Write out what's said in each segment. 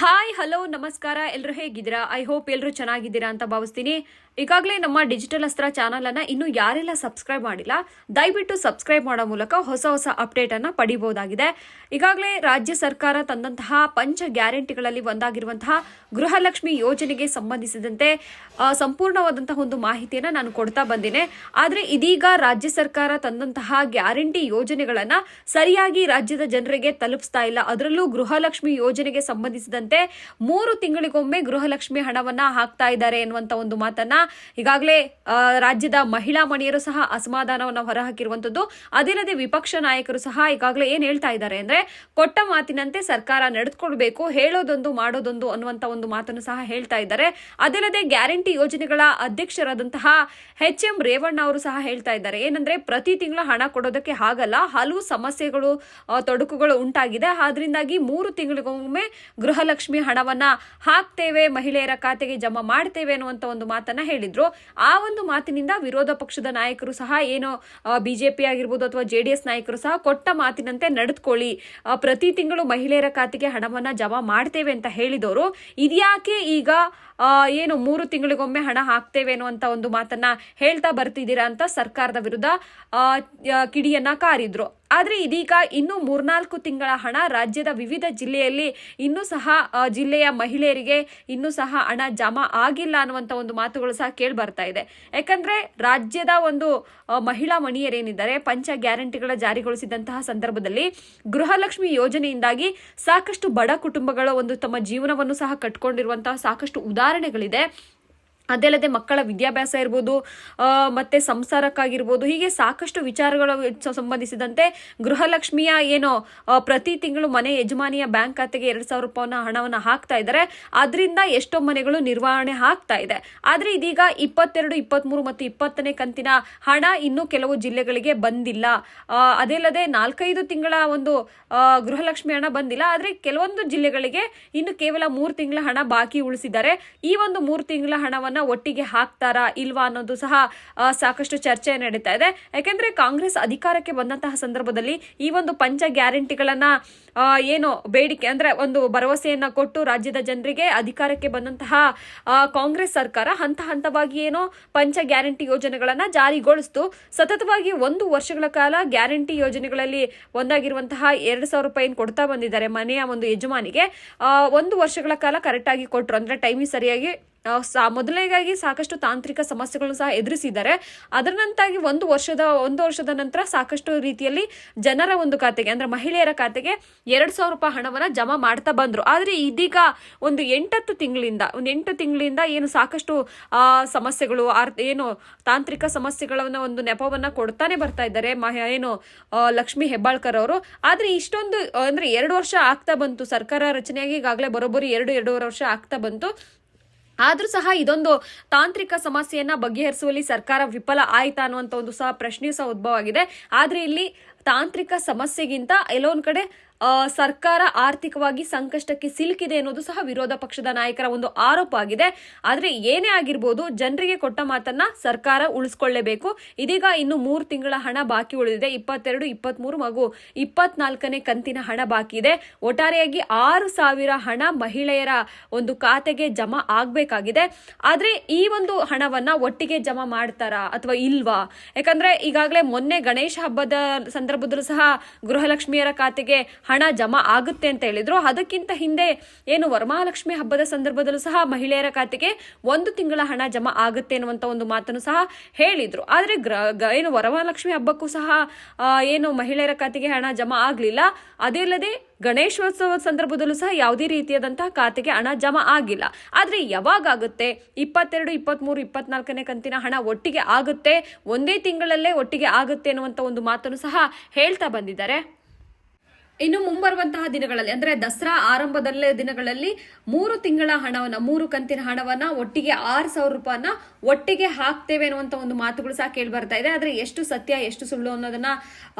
Hi hello ನಮಸ್ಕಾರ. ಎಲ್ಲರೂ ಹೇಗಿದ್ದೀರಾ? ಐ ಹೋಪ್ ಎಲ್ಲರೂ ಚೆನ್ನಾಗಿದ್ದೀರಾ ಅಂತ ಭಾವಿಸ್ತೀನಿ. ಈಗಾಗಲೇ ನಮ್ಮ ಡಿಜಿಟಲ್ ಅಸ್ತ್ರ ಚಾನಲ್ ಅನ್ನ ಇನ್ನು ಯಾರೆಲ್ಲ ಸಬ್ಸ್ಕ್ರೈಬ್ ಮಾಡಿಲ್ಲ, ದಯವಿಟ್ಟು ಸಬ್ಸ್ಕ್ರೈಬ್ ಮಾಡೋ ಮೂಲಕ ಹೊಸ ಹೊಸ ಅಪ್ಡೇಟ್ ಅನ್ನ ಪಡಿಬಹುದಾಗಿದೆ. ಈಗಾಗಲೇ ರಾಜ್ಯ ಸರ್ಕಾರ ತಂದಂತಹ ಪಂಚ ಗ್ಯಾರಂಟಿಗಳಲ್ಲಿ ಒಂದಾಗಿರುವಂತಹ ಗೃಹಲಕ್ಷ್ಮಿ ಯೋಜನೆಗೆ ಸಂಬಂಧಿಸಿದಂತೆ ಸಂಪೂರ್ಣವಾದಂತಹ ಒಂದು ಮಾಹಿತಿಯನ್ನ ನಾನು ಕೊಡ್ತಾ ಬಂದಿನಿ. ಆದ್ರೆ ಇದೀಗ ರಾಜ್ಯ ಸರ್ಕಾರ ತಂದಂತಹ ಗ್ಯಾರಂಟಿ ಯೋಜನೆಗಳನ್ನ ಸರಿಯಾಗಿ ರಾಜ್ಯದ ಜನರಿಗೆ ತಲುಪಿಸ್ತಾ ಇಲ್ಲ. ಅದರಲ್ಲೂ ಗೃಹಲಕ್ಷ್ಮಿ ಯೋಜನೆಗೆ ಸಂಬಂಧಿಸಿದಂತೆ ಮೂರು ತಿಂಗಳಿಗೊಮ್ಮೆ ಗೃಹಲಕ್ಷ್ಮಿ ಹಣವನ್ನ ಹಾಕ್ತಾ ಇದ್ದಾರೆ ಎನ್ನುವಂತ ಒಂದು ಮಾತನ್ನ ಈಗಾಗಲೇ ರಾಜ್ಯದ ಮಹಿಳಾ ಮಣಿಯರು ಸಹ ಅಸಮಾಧಾನವನ್ನು ಹೊರಹಾಕಿರುವಂತದ್ದು. ಅದಿಲ್ಲದೆ ವಿಪಕ್ಷ ನಾಯಕರು ಸಹ ಈಗಾಗಲೇ ಏನ್ ಹೇಳ್ತಾ ಇದ್ದಾರೆ ಅಂದ್ರೆ, ಕೊಟ್ಟ ಮಾತಿನಂತೆ ಸರ್ಕಾರ ನಡೆದುಕೊಳ್ಬೇಕು, ಹೇಳೋದೊಂದು ಮಾಡೋದೊಂದು ಅನ್ನುವಂತ ಒಂದು ಮಾತನ್ನು ಸಹ ಹೇಳ್ತಾ ಇದ್ದಾರೆ. ಅದಿಲ್ಲದೆ ಗ್ಯಾರಂಟಿ ಯೋಜನೆಗಳ ಅಧ್ಯಕ್ಷರಾದಂತಹ ಎಚ್ ಎಂ ರೇವಣ್ಣ ಅವರು ಸಹ ಹೇಳ್ತಾ ಇದ್ದಾರೆ. ಏನಂದ್ರೆ, ಪ್ರತಿ ತಿಂಗಳ ಹಣ ಕೊಡೋದಕ್ಕೆ ಆಗಲ್ಲ, ಹಲವು ಸಮಸ್ಯೆಗಳು ತೊಡಕುಗಳು ಉಂಟಾಗಿದೆ. ಆದ್ರಿಂದಾಗಿ ಮೂರು ತಿಂಗಳಿಗೊಮ್ಮೆ ಗೃಹಲಕ್ಷ್ಮಿ ಹಣವನ್ನ ಹಾಕ್ತೇವೆ, ಮಹಿಳೆಯರ ಖಾತೆಗೆ ಜಮಾ ಮಾಡ್ತೇವೆ ಅನ್ನುವಂತ ಒಂದು ಮಾತನ್ನ ಹೇಳಿದ್ರು. ಆ ಒಂದು ಮಾತಿನಿಂದ ವಿರೋಧ ಪಕ್ಷದ ನಾಯಕರು ಸಹ ಏನೋ ಬಿಜೆಪಿ ಆಗಿರ್ಬೋದು ಅಥವಾ ಜೆಡಿಎಸ್ ನಾಯಕರು ಸಹ ಕೊಟ್ಟ ಮಾತಿನಂತೆ ನಡೆದುಕೊಳ್ಳಿ ಪ್ರತಿ ತಿಂಗಳು ಮಹಿಳೆಯರ ಖಾತೆಗೆ ಹಣವನ್ನ ಜಮಾ ಮಾಡ್ತೇವೆ ಅಂತ ಹೇಳಿದವರು. ಇದ್ಯಾಕೆ ಈಗ ಏನು ಮೂರು ತಿಂಗಳಿಗೊಮ್ಮೆ ಹಣ ಹಾಕ್ತೇವೆ ಅನ್ನುವಂತ ಒಂದು ಮಾತನ್ನ ಹೇಳ್ತಾ ಬರ್ತಿದ್ದೀರಾ ಅಂತ ಸರ್ಕಾರದ ವಿರುದ್ಧ ಕಿಡಿಯನ್ನ ಕಾರಿದ್ರು. ಆದ್ರೆ ಇದೀಗ ಇನ್ನು ಮೂರ್ನಾಲ್ಕು ತಿಂಗಳ ಹಣ ರಾಜ್ಯದ ವಿವಿಧ ಜಿಲ್ಲೆಯಲ್ಲಿ ಇನ್ನೂ ಸಹ ಜಿಲ್ಲೆಯ ಮಹಿಳೆಯರಿಗೆ ಇನ್ನೂ ಸಹ ಹಣ ಜಮಾ ಆಗಿಲ್ಲ ಅನ್ನುವಂಥ ಒಂದು ಮಾತುಗಳು ಸಹ ಕೇಳಿ ಬರ್ತಾ ಇದೆ. ಯಾಕಂದರೆ ರಾಜ್ಯದ ಒಂದು ಮಹಿಳಾ ಮಣಿಯರೇನಿದ್ದಾರೆ, ಪಂಚ ಗ್ಯಾರಂಟಿಗಳ ಜಾರಿಗೊಳಿಸಿದಂತಹ ಸಂದರ್ಭದಲ್ಲಿ ಗೃಹಲಕ್ಷ್ಮಿ ಯೋಜನೆಯಿಂದಾಗಿ ಸಾಕಷ್ಟು ಬಡ ಕುಟುಂಬಗಳ ಒಂದು ತಮ್ಮ ಜೀವನವನ್ನು ಸಹ ಕಟ್ಕೊಂಡಿರುವಂತಹ ಸಾಕಷ್ಟು ಉದಾಹರಣೆಗಳಿದೆ. ಅದಲ್ಲದೆ ಮಕ್ಕಳ ವಿದ್ಯಾಭ್ಯಾಸ ಇರ್ಬೋದು ಮತ್ತು ಸಂಸಾರಕ್ಕಾಗಿರ್ಬೋದು, ಹೀಗೆ ಸಾಕಷ್ಟು ವಿಚಾರಗಳ ಸಂಬಂಧಿಸಿದಂತೆ ಗೃಹಲಕ್ಷ್ಮಿಯ ಏನು ಪ್ರತಿ ತಿಂಗಳು ಮನೆ ಯಜಮಾನಿಯ ಬ್ಯಾಂಕ್ ಖಾತೆಗೆ ಎರಡು ಸಾವಿರ ರೂಪಾಯಿನ ಹಣವನ್ನು ಹಾಕ್ತಾ ಇದ್ದಾರೆ. ಅದರಿಂದ ಎಷ್ಟೋ ಮನೆಗಳು ನಿರ್ವಹಣೆ ಆಗ್ತಾ ಇದೆ. ಆದರೆ ಇದೀಗ ಇಪ್ಪತ್ತೆರಡು ಇಪ್ಪತ್ತ್ಮೂರು ಮತ್ತು ಇಪ್ಪತ್ತನೇ ಕಂತಿನ ಹಣ ಇನ್ನೂ ಕೆಲವು ಜಿಲ್ಲೆಗಳಿಗೆ ಬಂದಿಲ್ಲ. ಅದೇ ಅದಲ್ಲದೆ ನಾಲ್ಕೈದು ತಿಂಗಳ ಒಂದು ಗೃಹಲಕ್ಷ್ಮಿ ಹಣ ಬಂದಿಲ್ಲ. ಆದರೆ ಕೆಲವೊಂದು ಜಿಲ್ಲೆಗಳಿಗೆ ಇನ್ನು ಕೇವಲ ಮೂರು ತಿಂಗಳ ಹಣ ಬಾಕಿ ಉಳಿಸಿದ್ದಾರೆ. ಈ ಒಂದು ಮೂರು ತಿಂಗಳ ಹಣವನ್ನ ಒಟ್ಟಿಗೆ ಹಾಕ್ತಾರಾ ಇಲ್ವಾ ಅನ್ನೋದು ಸಹ ಸಾಕಷ್ಟು ಚರ್ಚೆ ನಡೀತಾ ಇದೆ. ಯಾಕೆಂದ್ರೆ ಕಾಂಗ್ರೆಸ್ ಅಧಿಕಾರಕ್ಕೆ ಬಂದಂತಹ ಸಂದರ್ಭದಲ್ಲಿ ಈ ಒಂದು ಪಂಚ ಗ್ಯಾರಂಟಿಗಳನ್ನ ಏನು ಬೇಡಿಕೆ, ಅಂದ್ರೆ ಒಂದು ಭರವಸೆಯನ್ನ ಕೊಟ್ಟು ರಾಜ್ಯದ ಜನರಿಗೆ ಅಧಿಕಾರಕ್ಕೆ ಬಂದಂತಹ ಕಾಂಗ್ರೆಸ್ ಸರ್ಕಾರ ಹಂತ ಹಂತವಾಗಿ ಏನೋ ಪಂಚ ಗ್ಯಾರಂಟಿ ಯೋಜನೆಗಳನ್ನ ಜಾರಿಗೊಳಿಸ್ತು. ಸತತವಾಗಿ ಒಂದು ವರ್ಷಗಳ ಕಾಲ ಗ್ಯಾರಂಟಿ ಯೋಜನೆಗಳಲ್ಲಿ ಒಂದಾಗಿರುವಂತಹ ಎರಡು ಸಾವಿರ ರೂಪಾಯಿ ಕೊಡ್ತಾ ಬಂದಿದ್ದಾರೆ ಮನೆಯ ಒಂದು ಯಜಮಾನಿಗೆ. ಒಂದು ವರ್ಷಗಳ ಕಾಲ ಕರೆಕ್ಟ್ ಆಗಿ ಕೊಟ್ರು. ಅಂದ್ರೆ ಟೈಮಿಗೆ ಸರಿಯಾಗಿ ಸಾ ಮೊದಲನೇಗಾಗಿ ಸಾಕಷ್ಟು ತಾಂತ್ರಿಕ ಸಮಸ್ಯೆಗಳನ್ನು ಸಹ ಎದುರಿಸಿದ್ದಾರೆ. ಅದರ ನಂತರಾಗಿ ಒಂದು ವರ್ಷದ ಒಂದು ವರ್ಷದ ನಂತರ ಸಾಕಷ್ಟು ರೀತಿಯಲ್ಲಿ ಜನರ ಒಂದು ಖಾತೆಗೆ, ಅಂದ್ರೆ ಮಹಿಳೆಯರ ಖಾತೆಗೆ ಎರಡು ಸಾವಿರ ರೂಪಾಯಿ ಹಣವನ್ನ ಜಮಾ ಮಾಡ್ತಾ ಬಂದರು. ಆದರೆ ಇದೀಗ ಒಂದು ಎಂಟತ್ತು ತಿಂಗಳಿಂದ, ಒಂದು ಎಂಟು ತಿಂಗಳಿಂದ ಏನು ಸಾಕಷ್ಟು ಸಮಸ್ಯೆಗಳು, ಆರ್, ಏನು ತಾಂತ್ರಿಕ ಸಮಸ್ಯೆಗಳನ್ನ ಒಂದು ನೆಪವನ್ನ ಕೊಡ್ತಾನೆ ಬರ್ತಾ ಇದ್ದಾರೆ ಮಹ- ಏನು ಲಕ್ಷ್ಮಿ ಹೆಬ್ಬಾಳ್ಕರ್ ಅವರು. ಆದರೆ ಇಷ್ಟೊಂದು, ಅಂದ್ರೆ ಎರಡು ವರ್ಷ ಆಗ್ತಾ ಬಂತು. ಸರ್ಕಾರ ರಚನೆಯಾಗಿ ಈಗಾಗಲೇ ಬರೋಬ್ಬರಿ ಎರಡು, ಎರಡೂವರೆ ವರ್ಷ ಆಗ್ತಾ ಬಂತು. ಆದ್ರೂ ಸಹ ಇದೊಂದು ತಾಂತ್ರಿಕ ಸಮಸ್ಯೆಯನ್ನ ಬಗೆಹರಿಸುವಲ್ಲಿ ಸರ್ಕಾರ ವಿಫಲ ಆಯ್ತಾ ಅನ್ನುವಂತ ಒಂದು ಸಹ ಪ್ರಶ್ನೆಯೂ ಸಹ ಉದ್ಭವ ಆಗಿದೆ. ಆದ್ರೆ ಇಲ್ಲಿ ತಾಂತ್ರಿಕ ಸಮಸ್ಯೆಗಿಂತ ಎಲ್ಲೊಂದು ಕಡೆ ಸರ್ಕಾರ ಆರ್ಥಿಕವಾಗಿ ಸಂಕಷ್ಟಕ್ಕೆ ಸಿಲುಕಿದೆ ಅನ್ನೋದು ಸಹ ವಿರೋಧ ಪಕ್ಷದ ನಾಯಕರ ಒಂದು ಆರೋಪ ಆಗಿದೆ. ಆದರೆ ಏನೇ ಆಗಿರ್ಬೋದು, ಜನರಿಗೆ ಕೊಟ್ಟ ಮಾತನ್ನ ಸರ್ಕಾರ ಉಳಿಸ್ಕೊಳ್ಳೇಬೇಕು. ಇದೀಗ ಇನ್ನು ಮೂರು ತಿಂಗಳ ಹಣ ಬಾಕಿ ಉಳಿದಿದೆ. ಇಪ್ಪತ್ತೆರಡು, ಇಪ್ಪತ್ಮೂರು ಹಾಗೂ ಇಪ್ಪತ್ನಾಲ್ಕನೇ ಕಂತಿನ ಹಣ ಬಾಕಿ ಇದೆ. ಒಟ್ಟಾರೆಯಾಗಿ ಆರು ಸಾವಿರ ಹಣ ಮಹಿಳೆಯರ ಒಂದು ಖಾತೆಗೆ ಜಮಾ ಆಗಬೇಕಾಗಿದೆ. ಆದರೆ ಈ ಒಂದು ಹಣವನ್ನ ಒಟ್ಟಿಗೆ ಜಮಾ ಮಾಡ್ತಾರಾ ಅಥವಾ ಇಲ್ವಾ? ಯಾಕಂದರೆ ಈಗಾಗಲೇ ಮೊನ್ನೆ ಗಣೇಶ ಹಬ್ಬದ ಸಂದರ್ಭದಲ್ಲೂ ಸಹ ಗೃಹಲಕ್ಷ್ಮಿಯರ ಖಾತೆಗೆ ಹಣ ಜಮಾ ಆಗುತ್ತೆ ಅಂತ ಹೇಳಿದ್ರು. ಅದಕ್ಕಿಂತ ಹಿಂದೆ ಏನು ವರಮಹಾಲಕ್ಷ್ಮಿ ಹಬ್ಬದ ಸಂದರ್ಭದಲ್ಲೂ ಸಹ ಮಹಿಳೆಯರ ಖಾತೆಗೆ ಒಂದು ತಿಂಗಳ ಹಣ ಜಮಾ ಆಗುತ್ತೆ ಅನ್ನುವಂತ ಒಂದು ಮಾತನ್ನು ಸಹ ಹೇಳಿದ್ರು. ಆದ್ರೆ ಏನು ವರಮಹಾಲಕ್ಷ್ಮಿ ಹಬ್ಬಕ್ಕೂ ಸಹ ಏನು ಮಹಿಳೆಯರ ಖಾತೆಗೆ ಹಣ ಜಮಾ ಆಗಲಿಲ್ಲ. ಅದೇ ಅಲ್ಲದೆ ಗಣೇಶೋತ್ಸವದ ಸಂದರ್ಭದಲ್ಲೂ ಸಹ ಯಾವುದೇ ರೀತಿಯಾದಂತಹ ಖಾತೆಗೆ ಹಣ ಜಮಾ ಆಗಿಲ್ಲ. ಆದರೆ ಯಾವಾಗುತ್ತೆ ಇಪ್ಪತ್ತೆರಡು ಇಪ್ಪತ್ತ್ಮೂರು ಇಪ್ಪತ್ನಾಲ್ಕನೇ ಕಂತಿನ ಹಣ ಒಟ್ಟಿಗೆ ಆಗುತ್ತೆ? ಒಂದೇ ತಿಂಗಳಲ್ಲೇ ಒಟ್ಟಿಗೆ ಆಗುತ್ತೆ ಅನ್ನುವಂತ ಒಂದು ಮಾತನ್ನು ಸಹ ಹೇಳ್ತಾ ಬಂದಿದ್ದಾರೆ. ಇನ್ನು ಮುಂಬರುವಂತಹ ದಿನಗಳಲ್ಲಿ, ಅಂದ್ರೆ ದಸರಾ ಆರಂಭದಲ್ಲೇ ದಿನಗಳಲ್ಲಿ ಮೂರು ತಿಂಗಳ ಹಣವನ್ನ, ಮೂರು ಕಂತಿನ ಹಣವನ್ನ ಒಟ್ಟಿಗೆ ಆರು ಸಾವಿರ ರೂಪಾಯಿನ ಒಟ್ಟಿಗೆ ಹಾಕ್ತೇವೆ ಅನ್ನುವಂತ ಒಂದು ಮಾತುಗಳು ಸಹ ಕೇಳಿ ಬರ್ತಾ ಇದೆ. ಆದ್ರೆ ಎಷ್ಟು ಸತ್ಯ, ಎಷ್ಟು ಸುಳ್ಳು ಅನ್ನೋದನ್ನ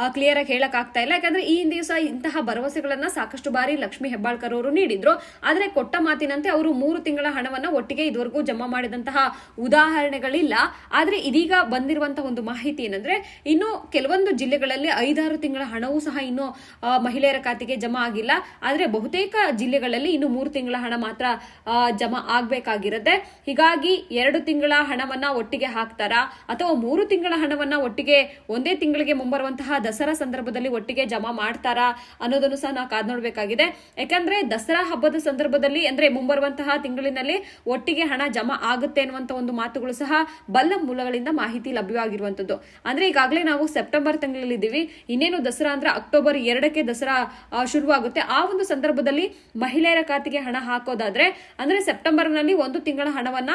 ಕ್ಲಿಯರ್ ಆಗಿ ಹೇಳಕ್ ಆಗ್ತಾ ಇಲ್ಲ. ಯಾಕಂದ್ರೆ ಈ ಹಿಂದೆಯೂ ಸಹ ಇಂತಹ ಭರವಸೆಗಳನ್ನ ಸಾಕಷ್ಟು ಬಾರಿ ಲಕ್ಷ್ಮಿ ಹೆಬ್ಬಾಳ್ಕರ್ ಅವರು ನೀಡಿದ್ರು. ಆದ್ರೆ ಕೊಟ್ಟ ಮಾತಿನಂತೆ ಅವರು ಮೂರು ತಿಂಗಳ ಹಣವನ್ನ ಒಟ್ಟಿಗೆ ಇದುವರೆಗೂ ಜಮಾ ಮಾಡಿದಂತಹ ಉದಾಹರಣೆಗಳಿಲ್ಲ. ಆದ್ರೆ ಇದೀಗ ಬಂದಿರುವಂತಹ ಒಂದು ಮಾಹಿತಿ ಏನಂದ್ರೆ, ಇನ್ನು ಕೆಲವೊಂದು ಜಿಲ್ಲೆಗಳಲ್ಲಿ ಐದಾರು ತಿಂಗಳ ಹಣವೂ ಸಹ ಇನ್ನು ಮಹಿಳೆ ಮಹಿಳೆಯರ ಖಾತೆಗೆ ಜಮಾ ಆಗಿಲ್ಲ. ಆದ್ರೆ ಬಹುತೇಕ ಜಿಲ್ಲೆಗಳಲ್ಲಿ ಇನ್ನು ಮೂರು ತಿಂಗಳ ಹಣ ಮಾತ್ರ ಜಮಾ ಆಗ್ಬೇಕಾಗಿರುತ್ತೆ. ಹೀಗಾಗಿ ಎರಡು ತಿಂಗಳ ಹಣವನ್ನ ಒಟ್ಟಿಗೆ ಹಾಕ್ತಾರಾ? ಅಥವಾ ಮೂರು ತಿಂಗಳ ಹಣವನ್ನ ಒಟ್ಟಿಗೆ ಒಂದೇ ತಿಂಗಳಿಗೆ ಮುಂಬರುವಂತಹ ದಸರಾ ಸಂದರ್ಭದಲ್ಲಿ ಒಟ್ಟಿಗೆ ಜಮಾ ಮಾಡ್ತಾರಾ ಅನ್ನೋದನ್ನು ಸಹ ನಾವು ಕಾದ್ ನೋಡಬೇಕಾಗಿದೆ. ಯಾಕಂದ್ರೆ ದಸರಾ ಹಬ್ಬದ ಸಂದರ್ಭದಲ್ಲಿ ಅಂದ್ರೆ ಮುಂಬರುವಂತಹ ತಿಂಗಳಿನಲ್ಲಿ ಒಟ್ಟಿಗೆ ಹಣ ಜಮಾ ಆಗುತ್ತೆ ಅನ್ನುವಂತ ಒಂದು ಮಾತುಗಳು ಸಹ ಬಲ್ಲ ಮೂಲಗಳಿಂದ ಮಾಹಿತಿ ಲಭ್ಯವಾಗಿರುವಂತದ್ದು. ಅಂದ್ರೆ ಈಗಾಗಲೇ ನಾವು ಸೆಪ್ಟೆಂಬರ್ ತಿಂಗಳಲ್ಲಿ ಇದ್ದೀವಿ ಇನ್ನೇನು ದಸರಾ ಅಂದ್ರೆ ಅಕ್ಟೋಬರ್ ಎರಡಕ್ಕೆ ದಸರಾ ಶುರುವಾಗುತ್ತೆ. ಆ ಒಂದು ಸಂದರ್ಭದಲ್ಲಿ ಮಹಿಳೆಯರ ಖಾತೆಗೆ ಹಣ ಹಾಕೋದಾದ್ರೆ, ಅಂದ್ರೆ ಸೆಪ್ಟೆಂಬರ್ನಲ್ಲಿ ಒಂದು ತಿಂಗಳ ಹಣವನ್ನ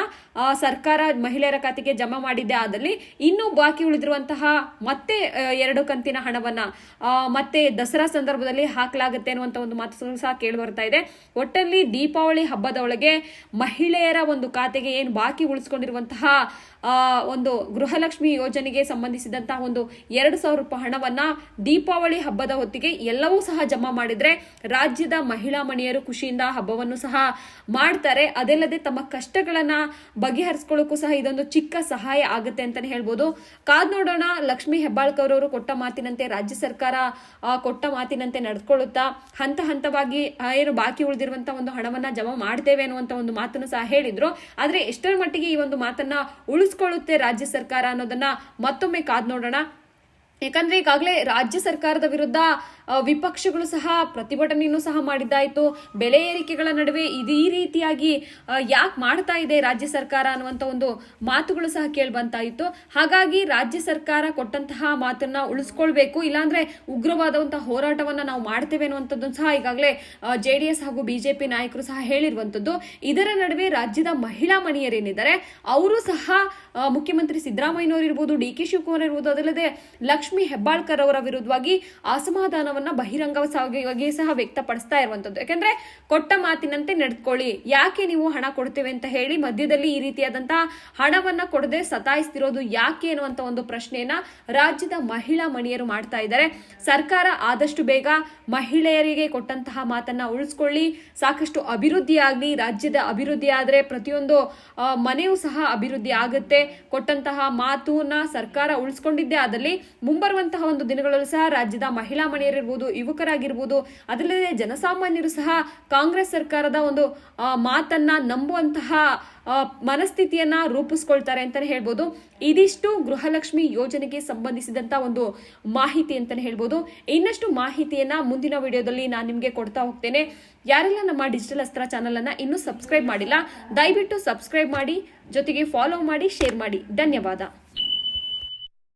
ಸರ್ಕಾರ ಮಹಿಳೆಯರ ಖಾತೆಗೆ ಜಮಾ ಮಾಡಿದ್ದೆ ಆದಲ್ಲಿ ಇನ್ನು ಬಾಕಿ ಉಳಿದಿರುವಂತಹ ಮತ್ತೆ ಎರಡು ಕಂತಿನ ಹಣವನ್ನ ಮತ್ತೆ ದಸರಾ ಸಂದರ್ಭದಲ್ಲಿ ಹಾಕಲಾಗುತ್ತೆ ಅನ್ನುವಂತ ಒಂದು ಮಾತು ಸಹ ಕೇಳಿ ಬರ್ತಾ ಇದೆ. ಒಟ್ಟಲ್ಲಿ ದೀಪಾವಳಿ ಹಬ್ಬದ ಒಳಗೆ ಮಹಿಳೆಯರ ಒಂದು ಖಾತೆಗೆ ಏನು ಬಾಕಿ ಉಳಿಸ್ಕೊಂಡಿರುವಂತಹ ಒಂದು ಗೃಹಲಕ್ಷ್ಮಿ ಯೋಜನೆಗೆ ಸಂಬಂಧಿಸಿದಂತಹ ಒಂದು ಎರಡು ಸಾವಿರ ರೂಪಾಯಿ ಹಣವನ್ನ ದೀಪಾವಳಿ ಹಬ್ಬದ ಹೊತ್ತಿಗೆ ಎಲ್ಲವೂ ಸಹ ಜಮಾ ಮಾಡಿದ್ರೆ ರಾಜ್ಯದ ಮಹಿಳಾ ಮಣಿಯರು ಖುಷಿಯಿಂದ ಹಬ್ಬವನ್ನು ಸಹ ಮಾಡ್ತಾರೆ. ಅದಲ್ಲದೆ ತಮ್ಮ ಕಷ್ಟಗಳನ್ನ ಬಗೆಹರಿಸ್ಕೊಳ್ಳೋಕ್ಕೂ ಸಹ ಇದೊಂದು ಚಿಕ್ಕ ಸಹಾಯ ಆಗುತ್ತೆ ಅಂತಾನೆ ಹೇಳ್ಬೋದು. ಕಾದ್ ನೋಡೋಣ, ಲಕ್ಷ್ಮಿ ಹೆಬ್ಬಾಳ್ಕರ್ ಅವರು ಕೊಟ್ಟ ಮಾತಿನಂತೆ ರಾಜ್ಯ ಸರ್ಕಾರ ಕೊಟ್ಟ ಮಾತಿನಂತೆ ನಡ್ಕೊಳ್ಳುತ್ತಾ ಹಂತ ಹಂತವಾಗಿ ಏನು ಬಾಕಿ ಉಳಿದಿರುವಂತಹ ಒಂದು ಹಣವನ್ನ ಜಮಾ ಮಾಡ್ತೇವೆ ಅನ್ನುವಂತ ಒಂದು ಮಾತನ್ನು ಸಹ ಹೇಳಿದ್ರು. ಆದ್ರೆ ಎಷ್ಟರ ಮಟ್ಟಿಗೆ ಈ ಒಂದು ಮಾತನ್ನ ಉಳಿಸ್ಕೊಳ್ಳುತ್ತೆ ರಾಜ್ಯ ಸರ್ಕಾರ ಅನ್ನೋದನ್ನ ಮತ್ತೊಮ್ಮೆ ಕಾದ್ ನೋಡೋಣ. ಯಾಕಂದ್ರೆ ಈಗಾಗಲೇ ರಾಜ್ಯ ಸರ್ಕಾರದ ವಿರುದ್ಧ ವಿಪಕ್ಷಗಳು ಸಹ ಪ್ರತಿಭಟನೆಯನ್ನು ಸಹ ಮಾಡಿದ್ದಾಯ್ತು. ಬೆಲೆ ಏರಿಕೆಗಳ ನಡುವೆ ಇದು ರೀತಿಯಾಗಿ ಯಾಕೆ ಮಾಡ್ತಾ ಇದೆ ರಾಜ್ಯ ಸರ್ಕಾರ ಅನ್ನುವಂತ ಒಂದು ಮಾತುಗಳು ಸಹ ಕೇಳಿ ಬಂತಾಯಿತು ಹಾಗಾಗಿ ರಾಜ್ಯ ಸರ್ಕಾರ ಕೊಟ್ಟಂತಹ ಮಾತನ್ನ ಉಳಿಸ್ಕೊಳ್ಬೇಕು, ಇಲ್ಲಾಂದ್ರೆ ಉಗ್ರವಾದಂತಹ ಹೋರಾಟವನ್ನ ನಾವು ಮಾಡ್ತೇವೆ ಅನ್ನುವಂಥದ್ದು ಸಹ ಈಗಾಗಲೇ ಜೆ ಹಾಗೂ ಬಿಜೆಪಿ ನಾಯಕರು ಸಹ ಹೇಳಿರುವಂತದ್ದು ಇದರ ನಡುವೆ ರಾಜ್ಯದ ಮಹಿಳಾ ಮಣಿಯರೇನಿದ್ದಾರೆ, ಅವರು ಸಹ ಮುಖ್ಯಮಂತ್ರಿ ಸಿದ್ದರಾಮಯ್ಯನವರು ಇರ್ಬೋದು, ಡಿ ಕೆ ಶಿವಕುಮಾರ್ ಇರ್ಬೋದು, ಅದಲ್ಲದೆ ಲಕ್ಷ್ಮಿ ಹೆಬ್ಬಾಳ್ಕರ್ ಅವರ ವಿರುದ್ಧವಾಗಿ ಅಸಮಾಧಾನವನ್ನ ಬಹಿರಂಗವಾಗಿ ಸಹ ವ್ಯಕ್ತಪಡಿಸ್ತಾ ಇರುವಂತದ್ದು ಯಾಕಂದ್ರೆ ಕೊಟ್ಟ ಮಾತಿನಂತೆ ನಡೆದುಕೊಳ್ಳಿ ಯಾಕೆ ನೀವು ಹಣ ಕೊಡ್ತೇವೆ ಅಂತ ಹೇಳಿ ಮಧ್ಯದಲ್ಲಿ ಈ ರೀತಿಯಾದಂತಹ ಹಣವನ್ನ ಕೊಡದೆ ಸತಾಯಿಸ್ತಿರೋದು ಯಾಕೆ ಅನ್ನುವಂತ ಒಂದು ಪ್ರಶ್ನೆಯನ್ನ ರಾಜ್ಯದ ಮಹಿಳಾ ಮಣಿಯರು ಮಾಡ್ತಾ ಇದ್ದಾರೆ. ಸರ್ಕಾರ ಆದಷ್ಟು ಬೇಗ ಮಹಿಳೆಯರಿಗೆ ಕೊಟ್ಟಂತಹ ಮಾತನ್ನ ಉಳಿಸ್ಕೊಳ್ಳಿ. ಸಾಕಷ್ಟು ಅಭಿವೃದ್ಧಿ ರಾಜ್ಯದ ಅಭಿವೃದ್ಧಿ ಆದರೆ ಪ್ರತಿಯೊಂದು ಮನೆಯೂ ಸಹ ಅಭಿವೃದ್ಧಿ ಆಗುತ್ತೆ. ಕೊಟ್ಟಂತಹ ಮಾತುನ ಸರ್ಕಾರ ಉಳಿಸ್ಕೊಂಡಿದ್ದೆ ಆದಲ್ಲಿ ಮುಂಬರುವಂತಹ ಒಂದು ದಿನಗಳಲ್ಲೂ ಸಹ ರಾಜ್ಯದ ಮಹಿಳಾ ಮಣಿಯರಿರ್ಬೋದು ಯುವಕರಾಗಿರ್ಬೋದು, ಅದಲ್ಲದೆ ಜನಸಾಮಾನ್ಯರು ಸಹ ಕಾಂಗ್ರೆಸ್ ಸರ್ಕಾರದ ಒಂದು ಮಾತನ್ನ ನಂಬುವಂತಹ ಮನಸ್ಥಿತಿಯನ್ನ ರೂಪಿಸ್ಕೊಳ್ತಾರೆ ಅಂತಲೇ ಹೇಳ್ಬೋದು. ಇದಿಷ್ಟು ಗೃಹಲಕ್ಷ್ಮಿ ಯೋಜನೆಗೆ ಸಂಬಂಧಿಸಿದಂತ ಒಂದು ಮಾಹಿತಿ ಅಂತಲೇ ಹೇಳ್ಬೋದು. ಇನ್ನಷ್ಟು ಮಾಹಿತಿಯನ್ನ ಮುಂದಿನ ವಿಡಿಯೋದಲ್ಲಿ ನಾನು ನಿಮಗೆ ಕೊಡ್ತಾ ಹೋಗ್ತೇನೆ. ಯಾರೆಲ್ಲ ನಮ್ಮ ಡಿಜಿಟಲ್ ಅಸ್ತ್ರ ಚಾನಲನ್ನು ಇನ್ನೂ ಸಬ್ಸ್ಕ್ರೈಬ್ ಮಾಡಿಲ್ಲ, ದಯವಿಟ್ಟು ಸಬ್ಸ್ಕ್ರೈಬ್ ಮಾಡಿ, ಜೊತೆಗೆ ಫಾಲೋ ಮಾಡಿ ಶೇರ್ ಮಾಡಿ. ಧನ್ಯವಾದ.